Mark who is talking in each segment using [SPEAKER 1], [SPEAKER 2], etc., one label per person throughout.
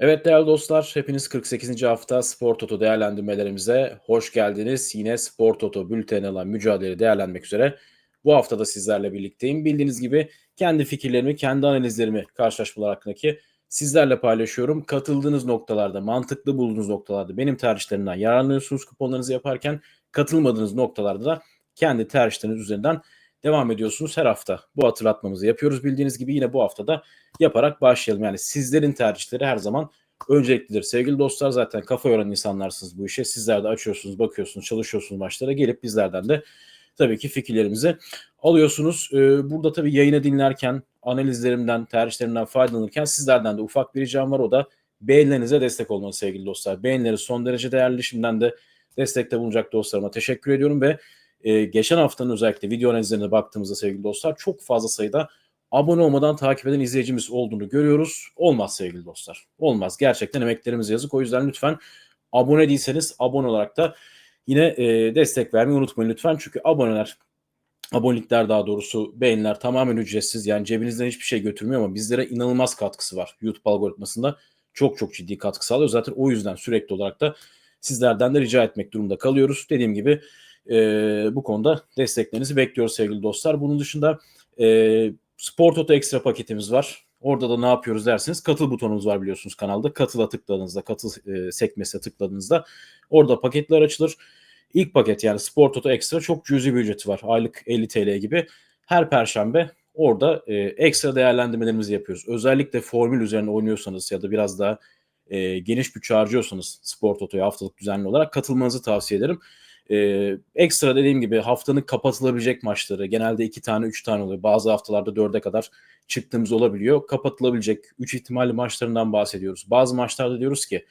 [SPEAKER 1] Evet değerli dostlar, hepiniz 48. hafta Spor Toto değerlendirmelerimize hoş geldiniz. Yine Spor Toto bülteni alan mücadele değerlendirmek üzere bu hafta da sizlerle birlikteyim. Bildiğiniz gibi kendi fikirlerimi, kendi analizlerimi karşılaşmalar hakkındaki sizlerle paylaşıyorum. Katıldığınız noktalarda, mantıklı bulduğunuz noktalarda benim tercihlerimden yararlanıyorsunuz kuponlarınızı yaparken. Katılmadığınız noktalarda da kendi tercihleriniz üzerinden devam ediyorsunuz her hafta. Bu hatırlatmamızı yapıyoruz bildiğiniz gibi yine bu haftada yaparak başlayalım. Yani sizlerin tercihleri her zaman önceliklidir. Sevgili dostlar zaten kafa yoran insanlarsınız bu işe. Sizler de açıyorsunuz, bakıyorsunuz, çalışıyorsunuz maçlara. Gelip bizlerden de tabii ki fikirlerimizi alıyorsunuz. Ee, burada tabii yayını dinlerken, analizlerimden, tercihlerimden faydalanırken sizlerden de ufak bir ricam var. O da beğenilerinize destek olmanız sevgili dostlar. Beğenileri son derece değerli. Şimdiden de destekte bulunacak dostlarıma teşekkür ediyorum ve e, geçen haftanın özellikle video analizlerine baktığımızda sevgili dostlar çok fazla sayıda abone olmadan takip eden izleyicimiz olduğunu görüyoruz. Olmaz sevgili dostlar. Olmaz. Gerçekten emeklerimiz yazık. O yüzden lütfen abone değilseniz abone olarak da yine e, destek vermeyi unutmayın lütfen. Çünkü aboneler abonelikler daha doğrusu beğeniler tamamen ücretsiz. Yani cebinizden hiçbir şey götürmüyor ama bizlere inanılmaz katkısı var. YouTube algoritmasında çok çok ciddi katkı sağlıyor. Zaten o yüzden sürekli olarak da sizlerden de rica etmek durumunda kalıyoruz. Dediğim gibi e, bu konuda desteklerinizi bekliyoruz sevgili dostlar. Bunun dışında e, Spor Toto ekstra paketimiz var. Orada da ne yapıyoruz derseniz katıl butonumuz var biliyorsunuz kanalda. Katıla tıkladığınızda, katıl e, sekmesine tıkladığınızda orada paketler açılır. İlk paket yani Spor Toto ekstra çok cüzi bir ücreti var. Aylık 50 TL gibi. Her perşembe orada e, ekstra değerlendirmelerimizi yapıyoruz. Özellikle formül üzerine oynuyorsanız ya da biraz daha e, geniş bütçe harcıyorsanız Spor Toto'ya haftalık düzenli olarak katılmanızı tavsiye ederim. Ee, ekstra dediğim gibi haftanın kapatılabilecek maçları genelde iki tane üç tane oluyor. Bazı haftalarda dörde kadar çıktığımız olabiliyor. Kapatılabilecek üç ihtimalli maçlarından bahsediyoruz. Bazı maçlarda diyoruz ki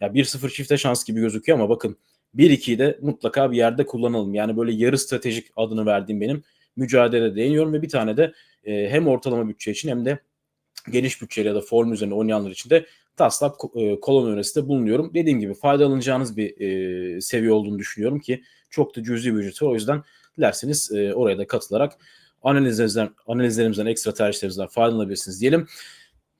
[SPEAKER 1] ya 1-0 çifte şans gibi gözüküyor ama bakın 1-2'yi de mutlaka bir yerde kullanalım. Yani böyle yarı stratejik adını verdiğim benim mücadelede değiniyorum ve bir tane de e, hem ortalama bütçe için hem de geniş bütçeli ya da form üzerine oynayanlar için de taslak e, kolon önerisinde bulunuyorum. Dediğim gibi faydalanacağınız bir e, seviye olduğunu düşünüyorum ki çok da cüzi bir ücreti var. O yüzden dilerseniz e, oraya da katılarak analizlerimizden, analizlerimizden, ekstra tercihlerimizden faydalanabilirsiniz diyelim.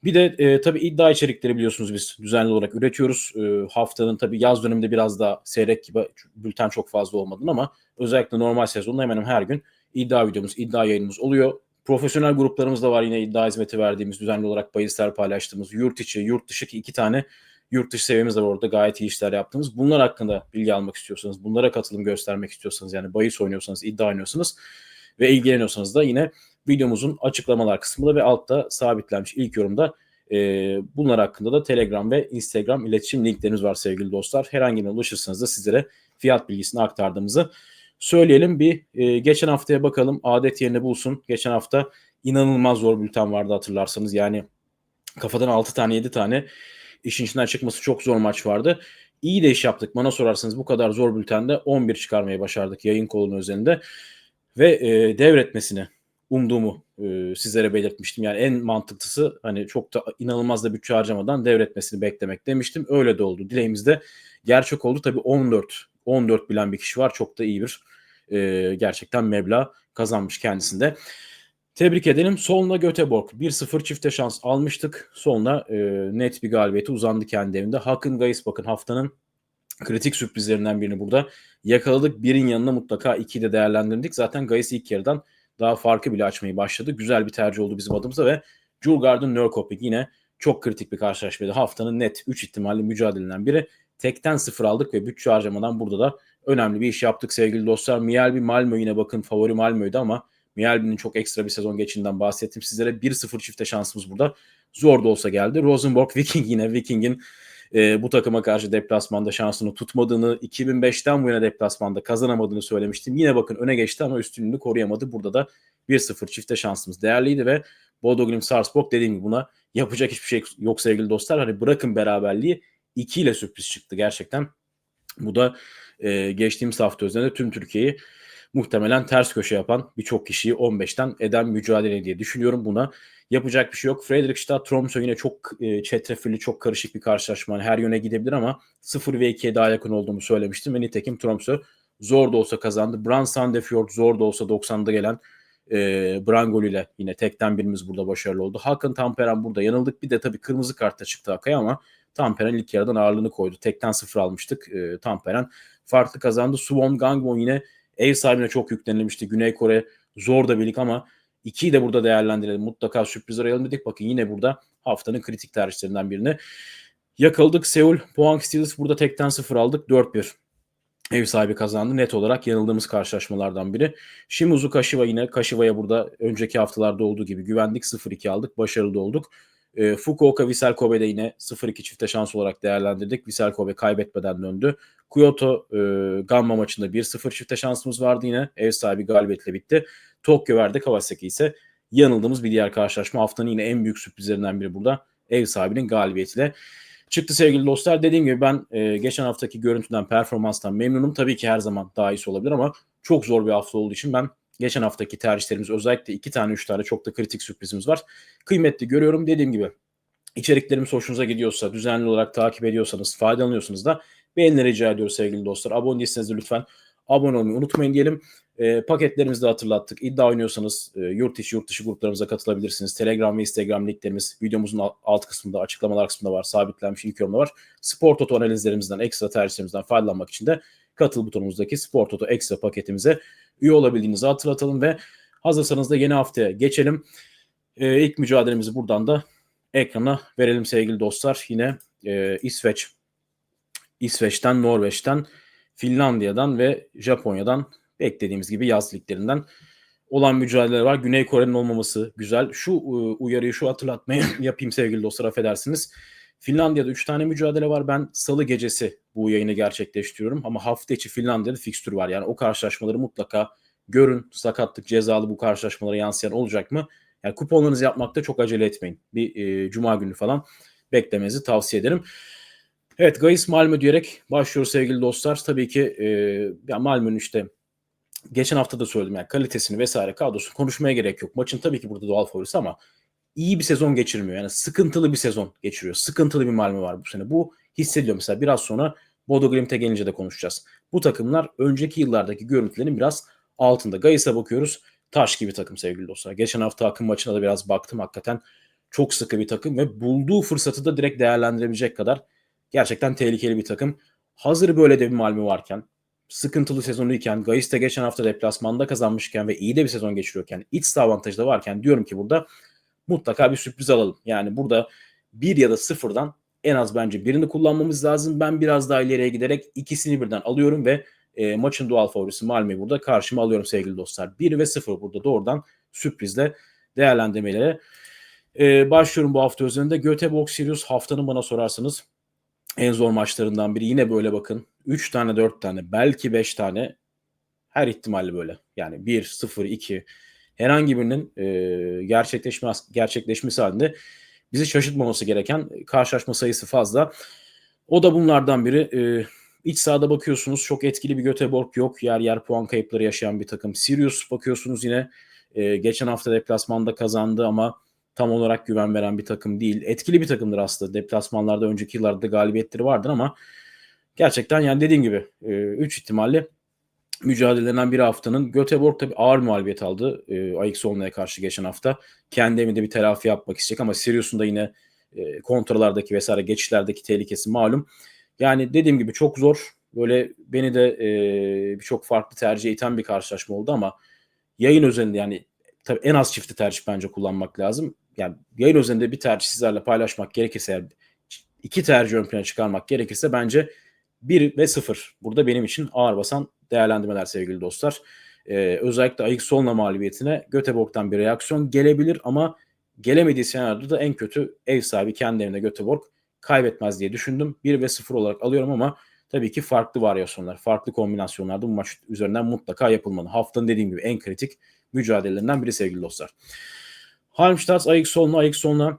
[SPEAKER 1] Bir de e, tabii iddia içerikleri biliyorsunuz biz düzenli olarak üretiyoruz. E, haftanın tabii yaz döneminde biraz daha seyrek gibi bülten çok fazla olmadın ama özellikle normal sezonda hemen hemen her gün iddia videomuz, iddia yayınımız oluyor. Profesyonel gruplarımız da var yine iddia hizmeti verdiğimiz, düzenli olarak bahisler paylaştığımız, yurt içi, yurt dışı ki iki tane yurt dışı seviyemiz var orada gayet iyi işler yaptığımız. Bunlar hakkında bilgi almak istiyorsanız, bunlara katılım göstermek istiyorsanız yani bahis oynuyorsanız, iddia oynuyorsanız ve ilgileniyorsanız da yine videomuzun açıklamalar kısmında ve altta sabitlenmiş ilk yorumda e, bunlar hakkında da Telegram ve Instagram iletişim linklerimiz var sevgili dostlar. Herhangi bir ulaşırsanız da sizlere fiyat bilgisini aktardığımızı söyleyelim. Bir e, geçen haftaya bakalım. Adet yerini bulsun. Geçen hafta inanılmaz zor bülten vardı hatırlarsanız. Yani kafadan 6 tane 7 tane işin içinden çıkması çok zor maç vardı. İyi de iş yaptık. Bana sorarsanız bu kadar zor bültende 11 çıkarmayı başardık yayın kolunun üzerinde. Ve e, devretmesini umduğumu e, sizlere belirtmiştim. Yani en mantıklısı hani çok da inanılmaz da bütçe harcamadan devretmesini beklemek demiştim. Öyle de oldu. Dileğimiz de gerçek oldu. Tabii 14 14 bilen bir kişi var. Çok da iyi bir e, gerçekten meblağ kazanmış kendisinde. Tebrik edelim. Solna Göteborg 1-0 çifte şans almıştık. Solna e, net bir galibiyeti uzandı kendi evinde. Hakan Gayis bakın haftanın kritik sürprizlerinden birini burada yakaladık. Birin yanına mutlaka iki de değerlendirdik. Zaten Gayis ilk yarıdan daha farkı bile açmayı başladı. Güzel bir tercih oldu bizim adımıza ve Djurgården Nörkoping yine çok kritik bir karşılaşmaydı. Haftanın net 3 ihtimalli mücadelelerinden biri. Tekten sıfır aldık ve bütçe harcamadan burada da önemli bir iş yaptık sevgili dostlar. Mielby Malmö yine bakın favori Malmö'ydü ama Mielby'nin çok ekstra bir sezon geçinden bahsettim sizlere. 1-0 çifte şansımız burada. Zor da olsa geldi. Rosenborg Viking yine Viking'in e, bu takıma karşı deplasmanda şansını tutmadığını, 2005'ten bu yana deplasmanda kazanamadığını söylemiştim. Yine bakın öne geçti ama üstünlüğünü koruyamadı. Burada da 1-0 çifte şansımız değerliydi ve Bodo Glimt Sarpsborg dediğim gibi buna yapacak hiçbir şey yok sevgili dostlar. Hani bırakın beraberliği 2 ile sürpriz çıktı gerçekten. Bu da e, geçtiğimiz hafta üzerinde tüm Türkiye'yi muhtemelen ters köşe yapan birçok kişiyi 15'ten eden mücadele diye düşünüyorum. Buna yapacak bir şey yok. Fredrikstad Tromsø yine çok e, çetrefilli, çok karışık bir karşılaşma. Her yöne gidebilir ama 0 ve 2'ye daha yakın olduğumu söylemiştim ve nitekim Tromsø zor da olsa kazandı. Brand Sandefjord zor da olsa 90'da gelen e, Brangol ile yine tekten birimiz burada başarılı oldu. Hakan Tamperen burada yanıldık. Bir de tabii kırmızı kartta çıktı Akay ama Tamperen ilk yarıdan ağırlığını koydu. Tekten sıfır almıştık. E, Tamperen farklı kazandı. Suwon Gangwon yine ev sahibine çok yüklenilmişti. Güney Kore zor da birlik ama ikiyi de burada değerlendirelim. Mutlaka sürpriz arayalım dedik. Bakın yine burada haftanın kritik tercihlerinden birini yakaladık. Seul Pohang Steelers burada tekten sıfır aldık. 4-1 ev sahibi kazandı. Net olarak yanıldığımız karşılaşmalardan biri. Shimizu Kashiwa yine Kashiwa'ya burada önceki haftalarda olduğu gibi güvendik. 0-2 aldık. Başarılı olduk. E, Fukuoka Vissel Kobe'de yine 0-2 çifte şans olarak değerlendirdik. Vissel Kobe kaybetmeden döndü. Kyoto e, Gamma maçında 1-0 çifte şansımız vardı yine. Ev sahibi galibiyetle bitti. Tokyo verdi. Kawasaki ise yanıldığımız bir diğer karşılaşma. Haftanın yine en büyük sürprizlerinden biri burada. Ev sahibinin galibiyetiyle çıktı sevgili dostlar. Dediğim gibi ben e, geçen haftaki görüntüden, performanstan memnunum. Tabii ki her zaman daha iyisi olabilir ama çok zor bir hafta olduğu için ben geçen haftaki tercihlerimiz özellikle iki tane üç tane çok da kritik sürprizimiz var. Kıymetli görüyorum. Dediğim gibi içeriklerimiz hoşunuza gidiyorsa, düzenli olarak takip ediyorsanız, faydalanıyorsanız da beğeni rica ediyoruz sevgili dostlar. Abone değilseniz de lütfen abone olmayı unutmayın diyelim. E, paketlerimizi de hatırlattık. İddia oynuyorsanız e, yurt içi yurt dışı gruplarımıza katılabilirsiniz. Telegram ve Instagram linklerimiz videomuzun alt kısmında açıklamalar kısmında var. Sabitlenmiş ilk yorumda var. Spor Toto analizlerimizden, ekstra tercihlerimizden faydalanmak için de katıl butonumuzdaki Spor Toto ekstra paketimize üye olabildiğinizi hatırlatalım ve hazırsanız da yeni haftaya geçelim. E, ilk mücadelemizi buradan da ekrana verelim sevgili dostlar. Yine e, İsveç, İsveç'ten, Norveç'ten, Finlandiya'dan ve Japonya'dan beklediğimiz gibi yaz liglerinden olan mücadeleler var. Güney Kore'nin olmaması güzel. Şu e, uyarıyı, şu hatırlatmayı yapayım sevgili dostlar affedersiniz. Finlandiya'da 3 tane mücadele var. Ben salı gecesi bu yayını gerçekleştiriyorum. Ama hafta içi Finlandiya'da fikstür var. Yani o karşılaşmaları mutlaka görün. Sakatlık, cezalı bu karşılaşmalara yansıyan olacak mı? Yani kuponlarınızı yapmakta çok acele etmeyin. Bir e, cuma günü falan beklemenizi tavsiye ederim. Evet Gais Malmö diyerek başlıyoruz sevgili dostlar. Tabii ki e, ya Malmö'nün işte geçen hafta da söyledim yani kalitesini vesaire kadrosu konuşmaya gerek yok. Maçın tabii ki burada doğal favorisi ama iyi bir sezon geçirmiyor. Yani sıkıntılı bir sezon geçiriyor. Sıkıntılı bir Malmö var bu sene. Bu hissediyor mesela biraz sonra Bodo Glimt'e gelince de konuşacağız. Bu takımlar önceki yıllardaki görüntülerin biraz altında. Gais'e bakıyoruz. Taş gibi takım sevgili dostlar. Geçen hafta akım maçına da biraz baktım hakikaten. Çok sıkı bir takım ve bulduğu fırsatı da direkt değerlendirebilecek kadar gerçekten tehlikeli bir takım. Hazır böyle de bir Malmö varken sıkıntılı sezonuyken, Gais de geçen hafta deplasmanda kazanmışken ve iyi de bir sezon geçiriyorken, iç avantajı da varken diyorum ki burada mutlaka bir sürpriz alalım. Yani burada bir ya da sıfırdan en az bence birini kullanmamız lazım. Ben biraz daha ileriye giderek ikisini birden alıyorum ve e, maçın doğal favorisi Malmö'yü burada karşıma alıyorum sevgili dostlar. 1 ve 0 burada doğrudan sürprizle değerlendirmelere e, başlıyorum bu hafta üzerinde. Göteborg Sirius haftanın bana sorarsanız en zor maçlarından biri. Yine böyle bakın 3 tane 4 tane belki 5 tane her ihtimalle böyle. Yani 1, 0, 2 herhangi birinin e, gerçekleşme, gerçekleşmesi halinde bizi şaşırtmaması gereken karşılaşma sayısı fazla. O da bunlardan biri. E, iç sahada bakıyorsunuz çok etkili bir Göteborg yok. Yer yer puan kayıpları yaşayan bir takım. Sirius bakıyorsunuz yine e, geçen hafta deplasmanda kazandı ama tam olarak güven veren bir takım değil. Etkili bir takımdır aslında. Deplasmanlarda önceki yıllarda galibiyetleri vardır ama gerçekten yani dediğim gibi 3 e, ihtimalle mücadelelerinden bir haftanın Göteborg tabii ağır mağlubiyet aldı e, Ajax Olna'ya karşı geçen hafta. Kendi evinde bir telafi yapmak isteyecek ama Sirius'un da yine e, kontralardaki vesaire geçişlerdeki tehlikesi malum. Yani dediğim gibi çok zor. Böyle beni de e, birçok farklı tercih iten bir karşılaşma oldu ama yayın özelinde yani tabii en az çifti tercih bence kullanmak lazım. Yani yayın özelinde bir tercih sizlerle paylaşmak gerekirse iki tercih ön plana çıkarmak gerekirse bence 1 ve 0 burada benim için ağır basan değerlendirmeler sevgili dostlar. Ee, özellikle Ayık Solna mağlubiyetine Göteborg'dan bir reaksiyon gelebilir ama gelemediği senaryoda da en kötü ev sahibi kendi evinde Göteborg kaybetmez diye düşündüm. 1 ve 0 olarak alıyorum ama tabii ki farklı varyasyonlar, farklı kombinasyonlarda bu maç üzerinden mutlaka yapılmalı. Haftanın dediğim gibi en kritik mücadelelerinden biri sevgili dostlar. Halmstad, Ayık Solna, Ayık Solna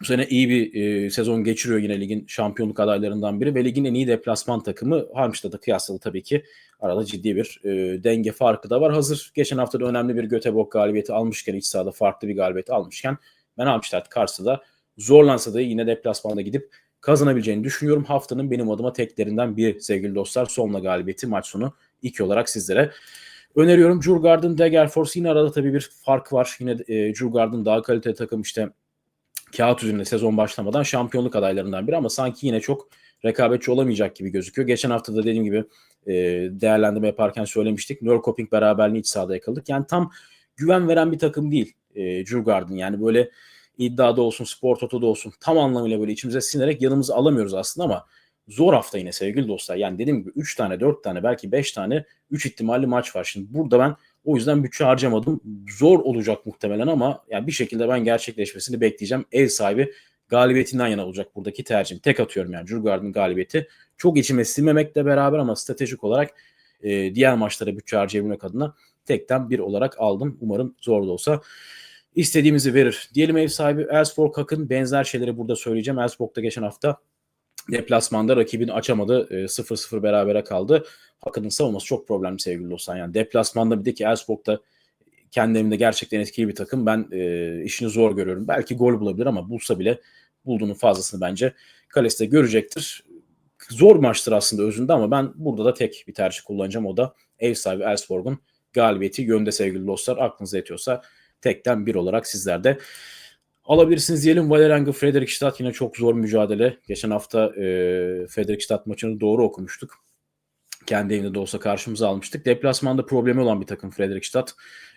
[SPEAKER 1] bu sene iyi bir e, sezon geçiriyor yine ligin şampiyonluk adaylarından biri ve ligin en iyi deplasman takımı Halmstad'a kıyasla tabii ki arada ciddi bir e, denge farkı da var. Hazır geçen hafta da önemli bir Göteborg galibiyeti almışken iç sahada farklı bir galibiyet almışken ben Halmstad karşısında zorlansa da yine deplasmanda gidip kazanabileceğini düşünüyorum. Haftanın benim adıma teklerinden bir sevgili dostlar. Sonla galibiyeti maç sonu 2 olarak sizlere öneriyorum. Djurgården, Degerfors yine arada tabii bir fark var. Yine e, Djurgården daha kaliteli takım işte kağıt üzerinde sezon başlamadan şampiyonluk adaylarından biri ama sanki yine çok rekabetçi olamayacak gibi gözüküyor. Geçen hafta da dediğim gibi e, değerlendirme yaparken söylemiştik. Nörkoping beraberliğini iç sahada yakaladık. Yani tam güven veren bir takım değil e, Djurgården. Yani böyle iddiada olsun, spor totoda olsun tam anlamıyla böyle içimize sinerek yanımıza alamıyoruz aslında ama zor hafta yine sevgili dostlar. Yani dediğim gibi 3 tane, 4 tane, belki 5 tane 3 ihtimalli maç var. Şimdi burada ben o yüzden bütçe harcamadım. Zor olacak muhtemelen ama yani bir şekilde ben gerçekleşmesini bekleyeceğim. Ev sahibi galibiyetinden yana olacak buradaki tercihim. Tek atıyorum yani Djurgården'ın galibiyeti. Çok içime silmemekle beraber ama stratejik olarak e, diğer maçlara bütçe harcayabilmek adına tekten bir olarak aldım. Umarım zor da olsa istediğimizi verir. Diyelim ev sahibi Elfsborg Hak'ın benzer şeyleri burada söyleyeceğim. Elfsborg'da geçen hafta deplasmanda rakibini açamadı. 0-0 berabere kaldı. Hak'ın savunması çok problemli sevgili dostlar. Yani deplasmanda bir de ki Elfsborg'da kendi evinde gerçekten etkili bir takım. Ben e, işini zor görüyorum. Belki gol bulabilir ama bulsa bile bulduğunun fazlasını bence kalesinde görecektir. Zor maçtır aslında özünde ama ben burada da tek bir tercih kullanacağım. O da ev sahibi Elfsborg'un galibiyeti yönde sevgili dostlar. Aklınıza yetiyorsa tekten bir olarak sizler de alabilirsiniz diyelim. Valerian Fredrikstad yine çok zor mücadele. Geçen hafta e, Fredrikstad maçını doğru okumuştuk. Kendi evinde de olsa karşımıza almıştık. Deplasmanda problemi olan bir takım Fredrikstad.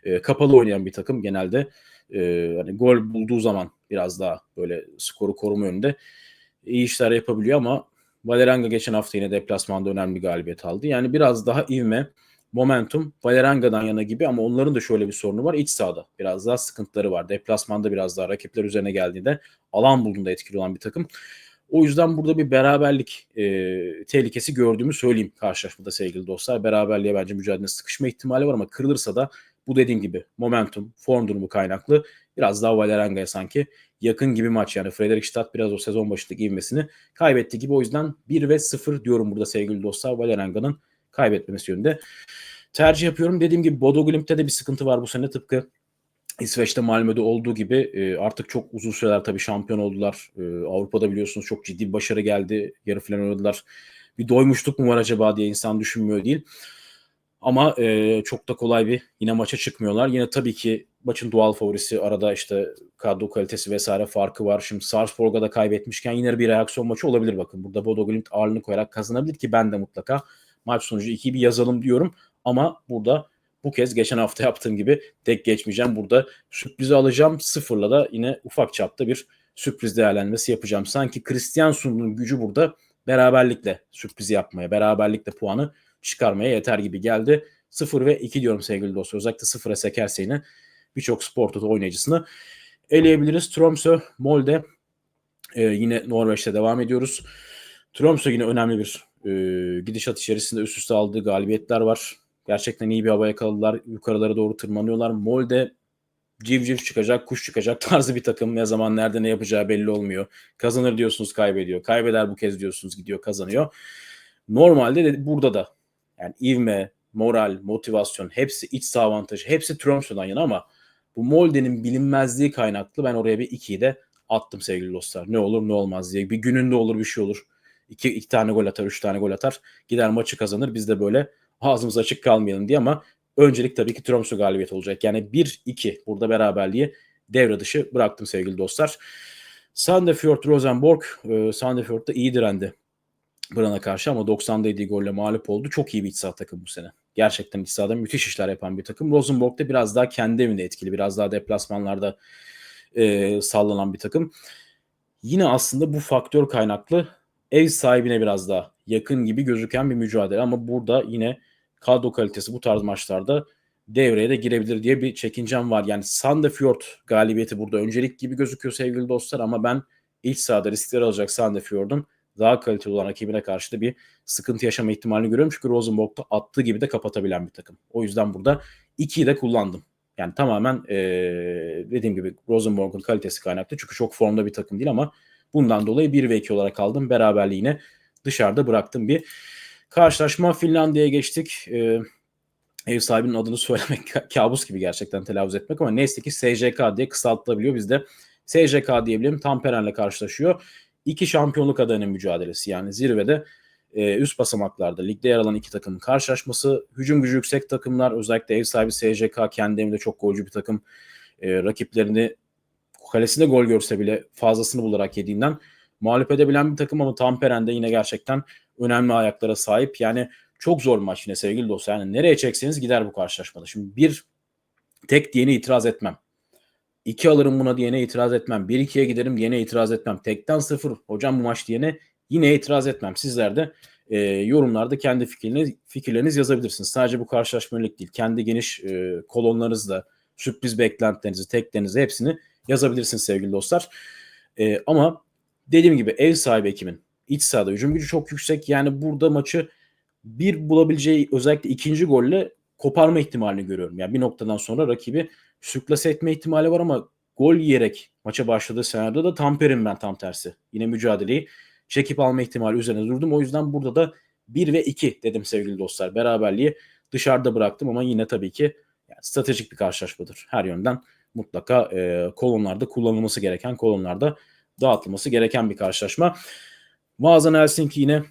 [SPEAKER 1] E, kapalı oynayan bir takım genelde. E, hani gol bulduğu zaman biraz daha böyle skoru koruma yönünde iyi işler yapabiliyor ama Valeranga geçen hafta yine deplasmanda önemli galibiyet aldı. Yani biraz daha ivme, momentum Valeranga'dan yana gibi ama onların da şöyle bir sorunu var. İç sahada biraz daha sıkıntıları var. Deplasmanda biraz daha rakipler üzerine geldiğinde alan bulduğunda etkili olan bir takım. O yüzden burada bir beraberlik e, tehlikesi gördüğümü söyleyeyim karşılaşmada sevgili dostlar. Beraberliğe bence mücadele sıkışma ihtimali var ama kırılırsa da bu dediğim gibi momentum, form durumu kaynaklı biraz daha Valeranga'ya sanki yakın gibi maç. Yani Fredrikstad biraz o sezon başındaki ivmesini kaybetti gibi. O yüzden 1 ve 0 diyorum burada sevgili dostlar. Valeranga'nın kaybetmemesi yönünde tercih yapıyorum. Dediğim gibi Bodo Glimt'te de bir sıkıntı var bu sene tıpkı İsveç'te Malmö'de olduğu gibi e, artık çok uzun süreler tabii şampiyon oldular. E, Avrupa'da biliyorsunuz çok ciddi bir başarı geldi. Yarı final oynadılar. Bir doymuşluk mu var acaba diye insan düşünmüyor değil. Ama e, çok da kolay bir yine maça çıkmıyorlar. Yine tabii ki maçın doğal favorisi arada işte kadro kalitesi vesaire farkı var. Şimdi Sarpsborg'a da kaybetmişken yine bir reaksiyon maçı olabilir bakın. Burada Bodo Glimt ağırlığını koyarak kazanabilir ki ben de mutlaka maç sonucu 2'yi bir yazalım diyorum. Ama burada bu kez geçen hafta yaptığım gibi tek geçmeyeceğim. Burada sürprizi alacağım. Sıfırla da yine ufak çapta bir sürpriz değerlendirmesi yapacağım. Sanki Christian Sun'un gücü burada beraberlikle sürprizi yapmaya, beraberlikle puanı çıkarmaya yeter gibi geldi. 0 ve 2 diyorum sevgili dostlar. Özellikle 0'a sekerse yine birçok spor toto oynayıcısını eleyebiliriz. Tromsø, Molde e, yine Norveç'te devam ediyoruz. Tromsø yine önemli bir e, gidişat içerisinde üst üste aldığı galibiyetler var. Gerçekten iyi bir hava yakaladılar. Yukarılara doğru tırmanıyorlar. Molde civciv çıkacak, kuş çıkacak tarzı bir takım. Ne zaman nerede ne yapacağı belli olmuyor. Kazanır diyorsunuz kaybediyor. Kaybeder bu kez diyorsunuz gidiyor kazanıyor. Normalde de burada da yani ivme, moral, motivasyon hepsi iç saha avantajı. Hepsi Tromsø'dan yana ama bu Molde'nin bilinmezliği kaynaklı ben oraya bir 2'yi de attım sevgili dostlar. Ne olur ne olmaz diye. Bir gününde olur bir şey olur. İki, iki tane gol atar, üç tane gol atar. Gider maçı kazanır. Biz de böyle ağzımız açık kalmayalım diye ama öncelik tabii ki Tromsø galibiyet olacak. Yani 1-2 burada beraberliği devre dışı bıraktım sevgili dostlar. Sandefjord Rosenborg, e, Sandefjord da iyi direndi Bran'a karşı ama 90'da yediği golle mağlup oldu. Çok iyi bir iç saha takım bu sene. Gerçekten iç sahada müthiş işler yapan bir takım. Rosenborg da biraz daha kendi evinde etkili. Biraz daha deplasmanlarda e, sallanan bir takım. Yine aslında bu faktör kaynaklı ev sahibine biraz daha yakın gibi gözüken bir mücadele. Ama burada yine kadro kalitesi bu tarz maçlarda devreye de girebilir diye bir çekincem var. Yani Sandefjord galibiyeti burada öncelik gibi gözüküyor sevgili dostlar ama ben iç sahada riskler alacak Sandefjord'un daha kaliteli olan rakibine karşı da bir sıkıntı yaşama ihtimalini görüyorum. Çünkü Rosenborg'da attığı gibi de kapatabilen bir takım. O yüzden burada 2'yi de kullandım. Yani tamamen ee, dediğim gibi Rosenborg'un kalitesi kaynaklı. Çünkü çok formda bir takım değil ama bundan dolayı 1 ve 2 olarak aldım. Beraberliğine dışarıda bıraktım bir karşılaşma. Finlandiya'ya geçtik. Ee, ev sahibinin adını söylemek kabus gibi gerçekten telaffuz etmek ama neyse ki SJK diye kısaltılabiliyor. Biz de SJK diyebilirim. Tamperen'le karşılaşıyor. İki şampiyonluk adayının mücadelesi yani zirvede e, üst basamaklarda ligde yer alan iki takımın karşılaşması. Hücum gücü yüksek takımlar özellikle ev sahibi SJK kendi evinde çok golcü bir takım. E, rakiplerini kalesinde gol görse bile fazlasını bularak yediğinden mağlup edebilen bir takım ama Tamperen'de yine gerçekten önemli ayaklara sahip. Yani çok zor maç yine sevgili dostlar. Yani nereye çekseniz gider bu karşılaşmada. Şimdi bir tek diyene itiraz etmem. İki alırım buna diyene itiraz etmem. Bir ikiye giderim diyene itiraz etmem. Tekten sıfır hocam bu maç diyene yine itiraz etmem. Sizler de e, yorumlarda kendi fikirleriniz, fikirleriniz yazabilirsiniz. Sadece bu karşılaşma değil. Kendi geniş e, kolonlarınızda sürpriz beklentilerinizi, teklerinizi hepsini yazabilirsiniz sevgili dostlar. E, ama dediğim gibi ev sahibi ekimin iç sahada hücum gücü çok yüksek. Yani burada maçı bir bulabileceği özellikle ikinci golle koparma ihtimalini görüyorum. Yani bir noktadan sonra rakibi sürklase etme ihtimali var ama gol yiyerek maça başladığı senaryoda da Tamper'in ben tam tersi. Yine mücadeleyi çekip alma ihtimali üzerine durdum. O yüzden burada da 1 ve 2 dedim sevgili dostlar. Beraberliği dışarıda bıraktım ama yine tabii ki yani stratejik bir karşılaşmadır. Her yönden mutlaka e, kolonlarda kullanılması gereken, kolonlarda dağıtılması gereken bir karşılaşma. Vazan Helsinki yine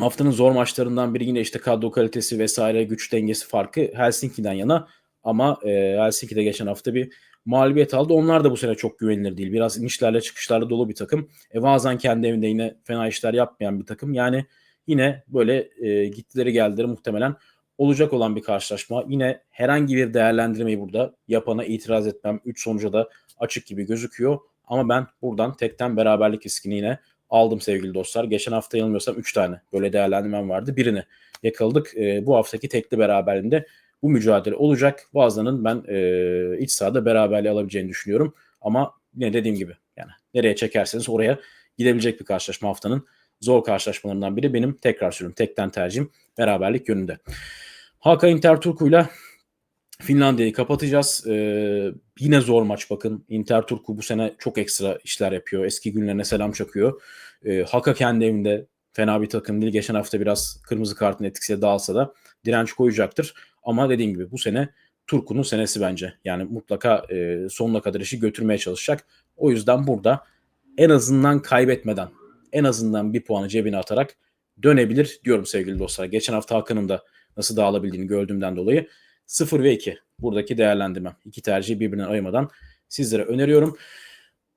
[SPEAKER 1] haftanın zor maçlarından biri yine işte kadro kalitesi vesaire güç dengesi farkı Helsinki'den yana ama e, Helsinki'de geçen hafta bir mağlubiyet aldı. Onlar da bu sene çok güvenilir değil. Biraz inişlerle çıkışlarla dolu bir takım. E, Vazan kendi evinde yine fena işler yapmayan bir takım. Yani yine böyle e, gittileri geldileri muhtemelen olacak olan bir karşılaşma. Yine herhangi bir değerlendirmeyi burada yapana itiraz etmem. 3 sonuca da açık gibi gözüküyor. Ama ben buradan tekten beraberlik riskini yine aldım sevgili dostlar. Geçen hafta yanılmıyorsam 3 tane böyle değerlendirmem vardı. Birini yakaladık. E, bu haftaki tekli beraberliğinde bu mücadele olacak. Vazan'ın ben e, iç sahada beraberliği alabileceğini düşünüyorum. Ama yine dediğim gibi yani nereye çekerseniz oraya gidebilecek bir karşılaşma haftanın zor karşılaşmalarından biri benim tekrar söylüyorum tekten tercihim beraberlik yönünde. Haka Inter Turku'yla Finlandiya'yı kapatacağız. Ee, yine zor maç bakın. Inter Turku bu sene çok ekstra işler yapıyor. Eski günlerine selam çakıyor. Ee, Haka kendi evinde fena bir takım değil. Geçen hafta biraz kırmızı kartın etkisiyle dağılsa da direnç koyacaktır. Ama dediğim gibi bu sene Turku'nun senesi bence. Yani mutlaka e, sonuna kadar işi götürmeye çalışacak. O yüzden burada en azından kaybetmeden en azından bir puanı cebine atarak dönebilir diyorum sevgili dostlar. Geçen hafta Hakan'ın da nasıl dağılabildiğini gördüğümden dolayı 0 ve 2 buradaki değerlendirmem. İki tercihi birbirinden ayırmadan sizlere öneriyorum.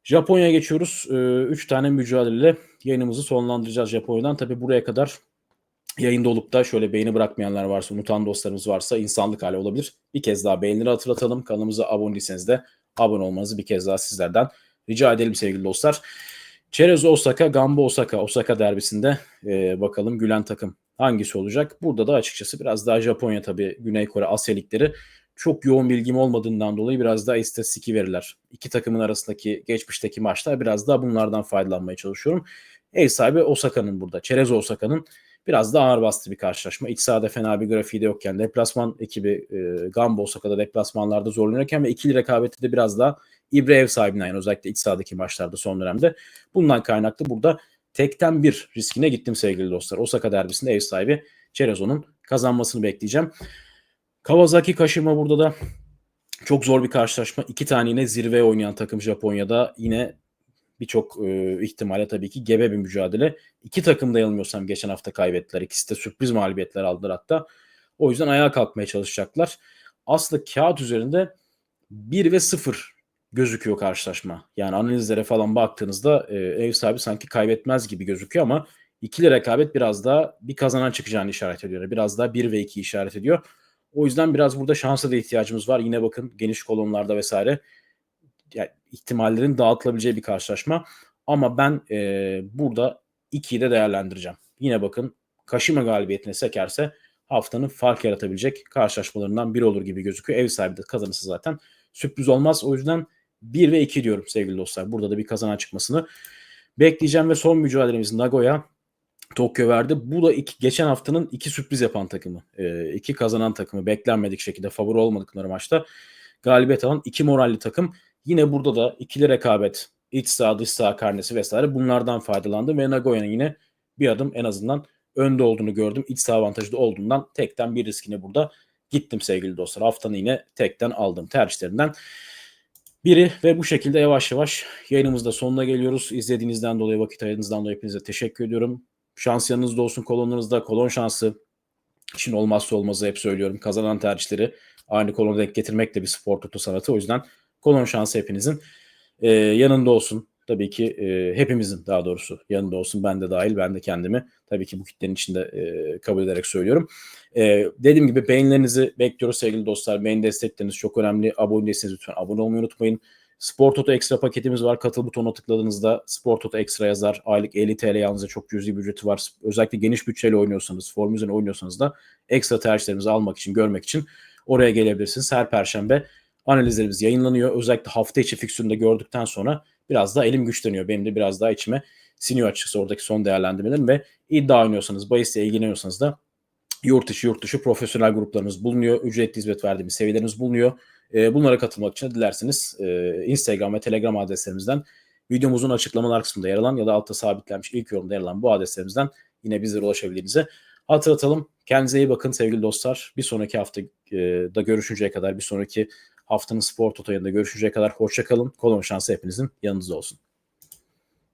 [SPEAKER 1] Japonya'ya geçiyoruz. 3 ee, tane mücadeleyle yayınımızı sonlandıracağız Japonya'dan. Tabi buraya kadar yayında olup da şöyle beğeni bırakmayanlar varsa, unutan dostlarımız varsa insanlık hali olabilir. Bir kez daha beğenileri hatırlatalım. Kanalımıza abone değilseniz de abone olmanızı bir kez daha sizlerden rica edelim sevgili dostlar. Çerez Osaka, Gamba Osaka, Osaka derbisinde e, bakalım gülen takım hangisi olacak? Burada da açıkçası biraz daha Japonya tabii Güney Kore Asya ligleri çok yoğun bilgim olmadığından dolayı biraz daha istatistik veriler. İki takımın arasındaki geçmişteki maçlar biraz daha bunlardan faydalanmaya çalışıyorum. Ev sahibi Osaka'nın burada. Çerez Osaka'nın biraz daha ağır bastı bir karşılaşma. İç sahada fena bir grafiği de yokken deplasman ekibi e, Gamba Osaka'da deplasmanlarda zorlanırken ve ikili rekabette de biraz daha İbre ev sahibine yani özellikle iç sahadaki maçlarda son dönemde. Bundan kaynaklı burada tekten bir riskine gittim sevgili dostlar. Osaka derbisinde ev sahibi Cerezo'nun kazanmasını bekleyeceğim. Kawasaki Kashima burada da çok zor bir karşılaşma. İki tane yine zirve oynayan takım Japonya'da yine birçok e, ihtimale tabii ki gebe bir mücadele. İki takım da yanılmıyorsam geçen hafta kaybettiler. İkisi de sürpriz mağlubiyetler aldılar hatta. O yüzden ayağa kalkmaya çalışacaklar. Aslında kağıt üzerinde 1 ve 0 gözüküyor karşılaşma. Yani analizlere falan baktığınızda e, ev sahibi sanki kaybetmez gibi gözüküyor ama ikili rekabet biraz daha bir kazanan çıkacağını işaret ediyor. Biraz daha 1 ve 2 işaret ediyor. O yüzden biraz burada şansa da ihtiyacımız var. Yine bakın geniş kolonlarda vesaire yani ihtimallerin dağıtılabileceği bir karşılaşma. Ama ben e, burada 2'yi de değerlendireceğim. Yine bakın Kaşima galibiyetine sekerse haftanın fark yaratabilecek karşılaşmalarından biri olur gibi gözüküyor. Ev sahibi de kazanırsa zaten sürpriz olmaz. O yüzden 1 ve 2 diyorum sevgili dostlar. Burada da bir kazanan çıkmasını bekleyeceğim ve son mücadelemiz Nagoya Tokyo verdi. Bu da iki, geçen haftanın iki sürpriz yapan takımı. E, iki kazanan takımı beklenmedik şekilde favori olmadıkları maçta galibiyet alan iki moralli takım. Yine burada da ikili rekabet, iç saha dış saha karnesi vesaire bunlardan faydalandı ve Nagoya'nın yine bir adım en azından önde olduğunu gördüm. İç saha avantajı da olduğundan tekten bir riskine burada gittim sevgili dostlar. Haftanın yine tekten aldığım tercihlerinden biri ve bu şekilde yavaş yavaş yayınımızda sonuna geliyoruz. İzlediğinizden dolayı vakit ayırdığınızdan dolayı hepinize teşekkür ediyorum. Şans yanınızda olsun kolonunuzda. Kolon şansı için olmazsa olmazı hep söylüyorum. Kazanan tercihleri aynı kolona denk getirmek de bir spor tutu sanatı. O yüzden kolon şansı hepinizin. e, yanında olsun. Tabii ki e, hepimizin daha doğrusu yanında olsun. Ben de dahil, ben de kendimi tabii ki bu kitlenin içinde e, kabul ederek söylüyorum. E, dediğim gibi beğenilerinizi bekliyoruz sevgili dostlar. Beğeni destekleriniz çok önemli. Abone değilseniz lütfen abone olmayı unutmayın. Spor Toto ekstra paketimiz var. Katıl butonuna tıkladığınızda Spor Toto ekstra yazar. Aylık 50 TL yalnızca çok cüzi bir ücreti var. Özellikle geniş bütçeyle oynuyorsanız, form üzerine oynuyorsanız da ekstra tercihlerimizi almak için, görmek için oraya gelebilirsiniz. Her perşembe analizlerimiz yayınlanıyor. Özellikle hafta içi fiksiyonda gördükten sonra biraz daha elim güçleniyor. Benim de biraz daha içime siniyor açıkçası oradaki son değerlendirmelerim ve iddia oynuyorsanız, bahisle ilgileniyorsanız da yurt içi yurt dışı profesyonel gruplarımız bulunuyor. Ücretli hizmet verdiğimiz seviyelerimiz bulunuyor. E, bunlara katılmak için dilerseniz e, Instagram ve Telegram adreslerimizden videomuzun açıklamalar kısmında yer alan ya da altta sabitlenmiş ilk yorumda yer alan bu adreslerimizden yine bizlere ulaşabildiğinizi hatırlatalım. Kendinize iyi bakın sevgili dostlar. Bir sonraki hafta e, da görüşünceye kadar, bir sonraki haftanın spor totoyunda görüşünceye kadar hoşçakalın. Kolon şansı hepinizin yanınızda olsun.